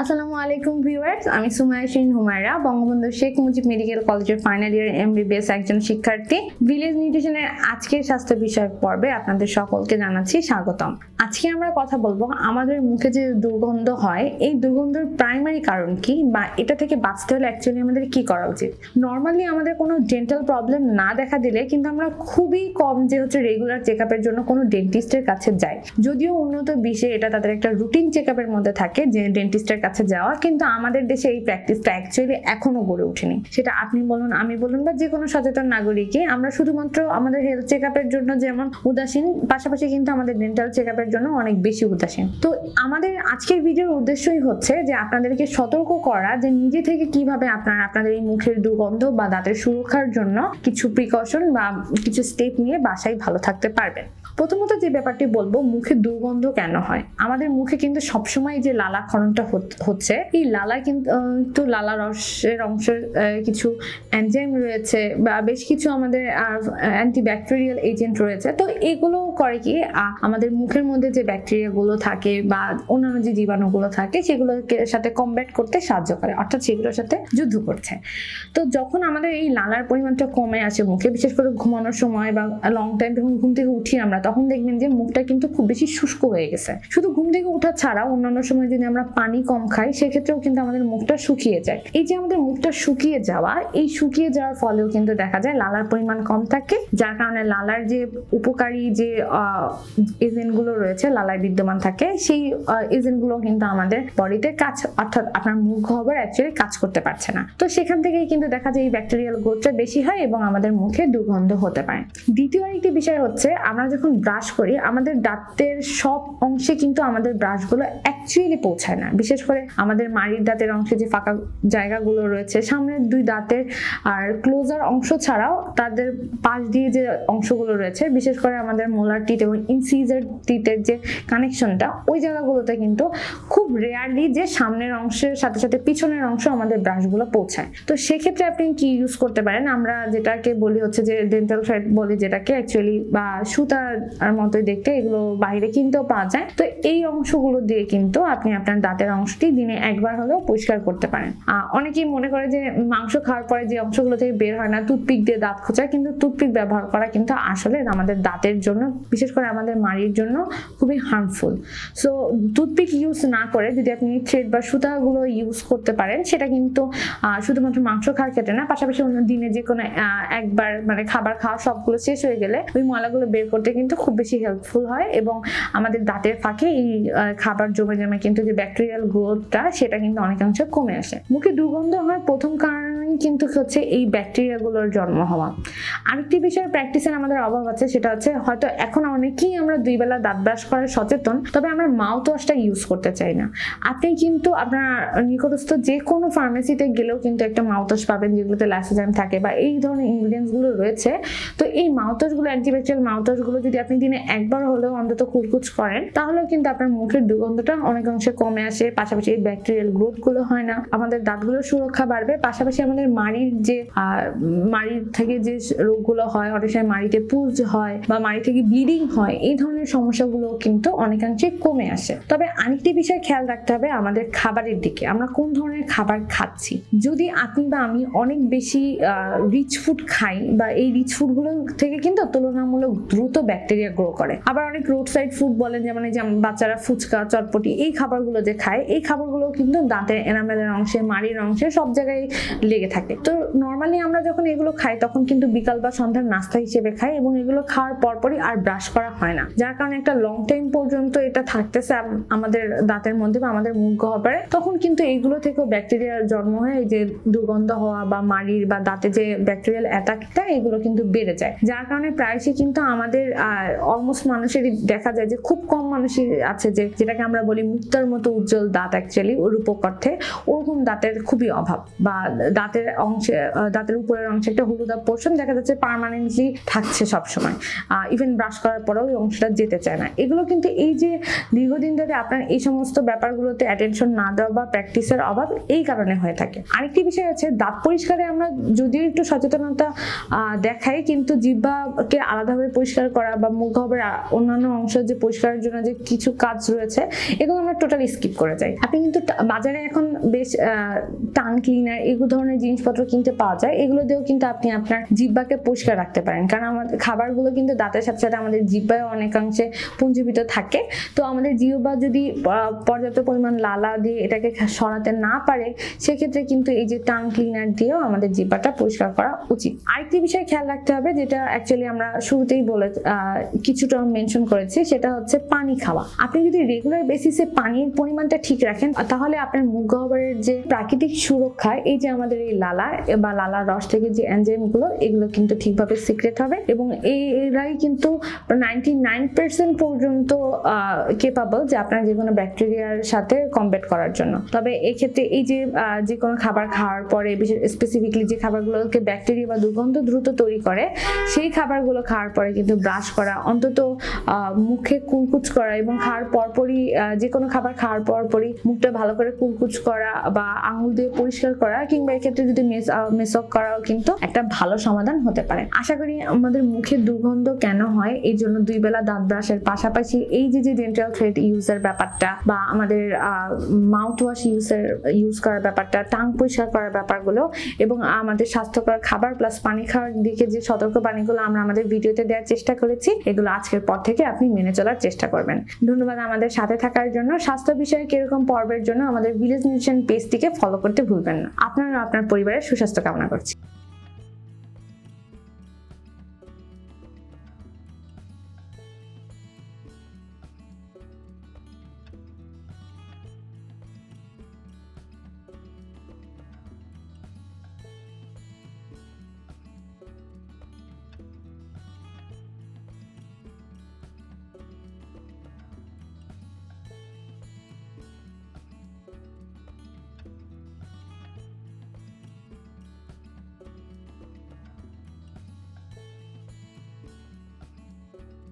আসসালামু আলাইকুম ভিউয়ার্স, আমি সুমায়া শিন হুমায়রা, বঙ্গবন্ধু শেখ মুজিব মেডিকেল কলেজের ফাইনাল ইয়ার এমবিবিএস একজন শিক্ষার্থী। ভিলেজ নিউট্রিশনের আজকের স্বাস্থ্য বিষয়ক পর্বে আপনাদের সকলকে জানাচ্ছি স্বাগতম। আজকে আমরা কথা বলব আমাদের মুখে যে দুর্গন্ধ হয়, এই দুর্গন্ধের প্রাইমারি কারণ কি বা এটা থেকে বাঁচতে হলে অ্যাকচুয়ালি আমাদের কি করা উচিত? নর্মালি আমাদের কোনো ডেন্টাল প্রবলেম না দেখা দিলে কিন্তু আমরা খুবই কম যে হচ্ছে রেগুলার চেক আপের জন্য কোনো ডেন্টিস্টের কাছে যাই। যদিও উন্নত বিশ্বে এটা তাদের একটা রুটিন চেক আপের মধ্যে থাকে যে ডেন্টিস্টের কাছে যাওয়া, কিন্তু আমাদের দেশে এই প্র্যাকটিসটা অ্যাকচুয়ালি এখনও গড়ে ওঠেনি। সেটা আপনি বলুন, আমি বলুন, বা যে কোনো সচেতন নাগরিকই, আমরা শুধুমাত্র আমাদের হেলথ চেক আপের জন্য যেমন উদাসীন, পাশাপাশি কিন্তু আমাদের ডেন্টাল চেক আপের জন্য অনেক বেশি উদাসীন। তো আমাদের আজকের ভিডিওর উদ্দেশ্যই হচ্ছে যে আপনাদেরকে সতর্ক করা, যে নিজে থেকে কীভাবে আপনারা আপনাদের এই মুখের দুর্গন্ধ বা দাঁতের সুরক্ষার জন্য কিছু প্রিকশন বা কিছু স্টেপ নিয়ে বাসায় ভালো থাকতে পারবেন। প্রথমত যে ব্যাপারটি বলব মুখে দুর্গন্ধ কেন হয়? আমাদের মুখে কিন্তু সবসময় যে লালা ক্ষরণটা হত- হচ্ছে। এই লালা কিন্তু লালা রসের অংশের কিছু এনজাইম রয়েছে বা বেশ কিছু আমাদের অ্যান্টিব্যাকটেরিয়াল এজেন্ট রয়েছে। তো এগুলো করে কি আমাদের মুখের মধ্যে যে ব্যাকটেরিয়াগুলো থাকে বা অন্যান্য যে জীবাণুগুলো থাকে, সেগুলোকে সাথে কমব্যাট করতে সাহায্য করে, অর্থাৎ সেগুলোর সাথে যুদ্ধ করছে। তো যখন আমাদের এই লালার পরিমাণটা কমে আসে মুখে, বিশেষ করে ঘুমানোর সময় বা লং টাইম যখন ঘুম থেকে উঠি আমরা, তখন দেখবেন যে মুখটা কিন্তু খুব বেশি শুষ্ক হয়ে গেছে। শুধু ঘুম থেকে ওঠা ছাড়া অন্যান্য সময় যদি আমরা পানি কম খাই, সেক্ষেত্রেও কিন্তু আমাদের মুখটা শুকিয়ে যায়। এই যে আমাদের মুখটা শুকিয়ে যাওয়া, এই শুকিয়ে যাওয়ার ফলেও কিন্তু দেখা যায় লালার পরিমাণ কম থাকে, যার কারণে লালার যে উপকারী যে এজেন্টগুলো রয়েছে, লালায় বিদ্যমান থাকে, সেই এজেন্টগুলো কিন্তু আমাদের বডিতে কাজ, অর্থাৎ আপনার মুখ গহ্বর অ্যাকচুয়ালি কাজ করতে পারছে না। তো সেখান থেকেই কিন্তু দেখা যায় এই ব্যাকটেরিয়াল গ্রোথটা বেশি হয় এবং আমাদের মুখে দুর্গন্ধ হতে পারে। দ্বিতীয় আরেকটি বিষয় হচ্ছে, আমরা যখন ব্রাশ করি, আমাদের দাঁতের সব অংশে কিন্তু আমাদের ব্রাশগুলো অ্যাকচুয়ালি পৌঁছায় না। বিশেষ করে আমাদের মাড়ির দাঁতের অংশে যে ফাঁকা জায়গাগুলো রয়েছে, সামনের দুই দাঁতের আর ক্লোজার অংশ ছাড়াও তাদের পাশ দিয়ে যে অংশগুলো রয়েছে, বিশেষ করে আমাদের মোলার টিট এবং ইনসিজার টিটের যে কানেকশনটা ওই জায়গাগুলোতে কিন্তু খুব রেয়ারলি যে সামনের অংশের সাথে সাথে পিছনের অংশ আমাদের ব্রাশগুলো পৌঁছায়। তো সেক্ষেত্রে আপনি কি ইউজ করতে পারেন? আমরা যেটাকে বলি হচ্ছে যে ডেন্টাল ফ্যাট বলি, যেটাকে অ্যাকচুয়ালি বা সুতার মতোই দেখতে এগুলো বাইরে কিনতেও পাওয়া যায়। তো এই অংশগুলো দিয়ে কিন্তু আপনি আপনার দাঁতের অংশটি দিনে একবার হলেও পরিষ্কার করতে পারেন। অনেকেই মনে করে যে মাংস খাওয়ার পরে যে অংশগুলো থেকে বের হয় না, টুথপিক দিয়ে দাঁত খোঁচায় কিন্তু টুথপিক ব্যবহার করা কিন্তু আসলে আমাদের দাঁতের জন্য, বিশেষ করে আমাদের মাড়ির জন্য খুবই হার্মফুল সো টুথপিক ইউজ না করে যদি আপনি থ্রেড বা সুতাগুলো ইউজ করতে পারেন, সেটা কিন্তু শুধুমাত্র মাংস খাওয়ার ক্ষেত্রে না, পাশাপাশি অন্য দিনে যে কোনো একবার মানে খাবার খাওয়া সবগুলো শেষ হয়ে গেলে ওই ময়লাগুলো বের করতে কিন্তু খুব বেশি হেল্পফুল হয় এবং আমাদের দাঁতের ফাঁকে এই খাবার জমে জমে কিন্তু যে ব্যাকটেরিয়াল গ্রোথটা সেটা কিন্তু অনেকাংশে কমে আসে। মুখে দুর্গন্ধ হওয়ার প্রথম কারণ কিন্তু হচ্ছে এই ব্যাকটেরিয়াগুলোর জন্ম হওয়া। আরেকটি বিষয়ে প্র্যাকটিসের আমাদের অভাব আছে, সেটা হচ্ছে হয়তো এখন অনেকেই আমরা দুই বেলা দাঁত ব্রাশ করার সচেতন, তবে আমরা মাউথ ওয়াশটা ইউজ করতে চাই না। আপনি কিন্তু আপনার নিকটস্থ যে কোনো ফার্মেসিতে গেলেও কিন্তু একটা মাউথ ওয়াশ পাবেন, যেগুলোতে ল্যাসোজাইম থাকে বা এই ধরনের ইনগ্রিডিয়েন্টসগুলো রয়েছে। তো এই মাউথ ওয়াশগুলো অ্যান্টিব্যাকটেরিয়াল মাউথ ওয়াশগুলো যদি আপনি দিনে একবার হলেও অন্তত কুচকুচ করেন, তাহলেও কিন্তু আপনার মুখের দুর্গন্ধটা অনেকাংশে কমে আসে, পাশাপাশি এই ব্যাকটেরিয়াল গ্রোথগুলো হয় না। আমাদের দাঁতগুলোর সুরক্ষা বাড়বে, পাশাপাশি আমাদের মাড়ির যে মাড়ির থেকে যে রোগগুলো হয়, অনেক সময় মাড়িতে পুজ হয় বা মাড়ি থেকে ব্লিডিং হয়, এই ধরনের সমস্যাগুলো কিন্তু অনেকাংশে কমে আসে। তবে আরেকটি বিষয় খেয়াল রাখতে হবে আমাদের খাবারের দিকে। আমরা কোন ধরনের খাবার খাচ্ছি? যদি আপনি বা আমি অনেক বেশি রিচ ফুড খাই বা এই রিচ ফুডগুলো থেকে কিন্তু তুলনামূলক দ্রুত ব্যাকটেরিয়া গ্রো করে। আবার অনেক রোড সাইড ফুড বলেন, যেমন বাচ্চারা ফুচকা, চটপটি, এই খাবারগুলো যে খায়, এই খাবারগুলো কিন্তু দাঁতের এনামেলের অংশে, মাড়ির অংশে সব জায়গায় লেগে থাকে। তো নর্মালি আমরা যখন এগুলো খাই, তখন কিন্তু বিকাল বা সন্ধ্যার নাস্তা হিসেবে খাই এবং এগুলো খাওয়ার পরপরই আর ব্রাশ করা হয় না। যার কারণে একটা লং টাইম পর্যন্ত এটা থাকতেছে আমাদের দাঁতের মধ্যে বা আমাদের মুখ গহ্বরে। তখন কিন্তু এইগুলো থেকেও ব্যাকটেরিয়ার জন্ম হয় এই যে দুর্গন্ধ হওয়া বা মাড়ির বা দাঁতে যে ব্যাকটেরিয়াল অ্যাটাকটা এগুলো কিন্তু বেড়ে যায়। যার কারণে প্রায়শই কিন্তু আমাদের অলমোস্ট মানুষেরই দেখা যায় যে খুব কম মানুষই আছে যে, যেটাকে আমরা বলি মুক্তার মতো উজ্জ্বল দাঁত অ্যাকচুয়ালি রূপক অর্থে ওরকম দাঁতের খুবই অভাব বা দাঁতের অংশে দাঁতের উপরের অংশে একটা হলুদা পোর্শন দেখা যাচ্ছে পার্মানেন্টলি থাকছে সবসময়। ইভেন ব্রাশ করার পরেও ওই অংশটা যেতে চায় না। এগুলো কিন্তু এই যে দীর্ঘদিন ধরে আপনার এই সমস্ত ব্যাপারগুলোতে অ্যাটেনশন না দেওয়া বা প্র্যাকটিসের অভাব এই কারণে হয়ে থাকে। আরেকটি বিষয় আছে, দাঁত পরিষ্কারে আমরা যদিও একটু সচেতনতা দেখাই, কিন্তু জিহ্বাকে আলাদাভাবে পরিষ্কার করা বা মুখ অন্যান্য অংশ যে পরিষ্কারের জন্য যে কিছু কাজ রয়েছে, এগুলো আমরা টোটালি স্কিপ করে যাই। আপনি কিন্তু বাজারে এখন বেশ টান ক্লিনার এগুলো ধরনের জিনিসপত্র কিনতে পাওয়া যায়। এগুলো দিয়েও কিন্তু আপনি আপনার জিব্বাকে পরিষ্কার রাখতে পারেন। কারণ আমাদের খাবারগুলো কিন্তু দাঁতের সাথে সাথে আমাদের জিব্বায় অনেকাংশে পুঞ্জীবিত থাকে। তো আমাদের জিহ্বা যদি পর্যাপ্ত পরিমাণ লালা দিয়ে এটাকে সরাতে না পারে, সেক্ষেত্রে কিন্তু এই যে টান ক্লিনার দিয়েও আমাদের জিব্বাটা পরিষ্কার করা উচিত। আরেকটি বিষয় খেয়াল রাখতে হবে, যেটা অ্যাকচুয়ালি আমরা শুরুতেই বলে কিছুটা মেনশন করেছি, সেটা হচ্ছে পানি খাওয়া। আপনি যদি রেগুলার বেসিসে পানির পরিমাণটা ঠিক রাখেন তাহলে আপনার মুখ গহ্বরের যে প্রাকৃতিক সুরক্ষা, এই যে আমাদের এই লালা বা লালার রস থেকে যে এনজাইমগুলো এগুলো কিন্তু ঠিকভাবে সিক্রেট হবে এবং এরাই কিন্তু নাইনটি নাইন পার্সেন্ট পর্যন্ত কেপাবল যে আপনার যে কোনো ব্যাকটেরিয়ার সাথে কম্বেট করার জন্য। তবে এক্ষেত্রে এই যে যে কোনো খাবার খাওয়ার পরে স্পেসিফিকলি যে খাবারগুলোকে ব্যাকটেরিয়া বা দুর্গন্ধ দ্রুত তৈরি করে, সেই খাবারগুলো খাওয়ার পরে কিন্তু ব্রাশ করা, অন্তত মুখে কুলকুচ করা এবং খাওয়ার পরপরই যে কোনো খাবার খাওয়ার পরপরই মুখটা ভালো করে কুলকুচ করা বা আঙুল দিয়ে পরিষ্কার করা কিংবা এক্ষেত্রে যদি মেসক করাও কিন্তু একটা ভালো সমাধান হতে পারে। আশা করি আমাদের মুখের দুর্গন্ধ কেন হয়? এই জন্য দুই বেলা দাঁত ব্রাশের পাশাপাশি এই যে যে ডেন্টাল থ্রেড ইউজের ব্যাপারটা বা আমাদের মাউথ ওয়াশ ইউজের ইউজ করার ব্যাপারটা, টাং পরিষ্কার করার ব্যাপারগুলো এবং আমাদের স্বাস্থ্যকর খাবার প্লাস পানি খাওয়ার দিকে যে সতর্ক পানিগুলো আমরা আমাদের ভিডিওতে দেওয়ার চেষ্টা করেছি, এগুলো আজকের পর থেকে আপনি মেনে চলার চেষ্টা করবেন। ধন্যবাদ আমাদের সাথে থাকার জন্য। স্বাস্থ্য বিষয়ে কীরকম পর্বের জন্য আমাদের ভিলেজ নিউট্রিশন পেজটিকে ফলো করতে ভুলবেন না। আপনারা আপনার পরিবারের সুস্বাস্থ্য কামনা করছি।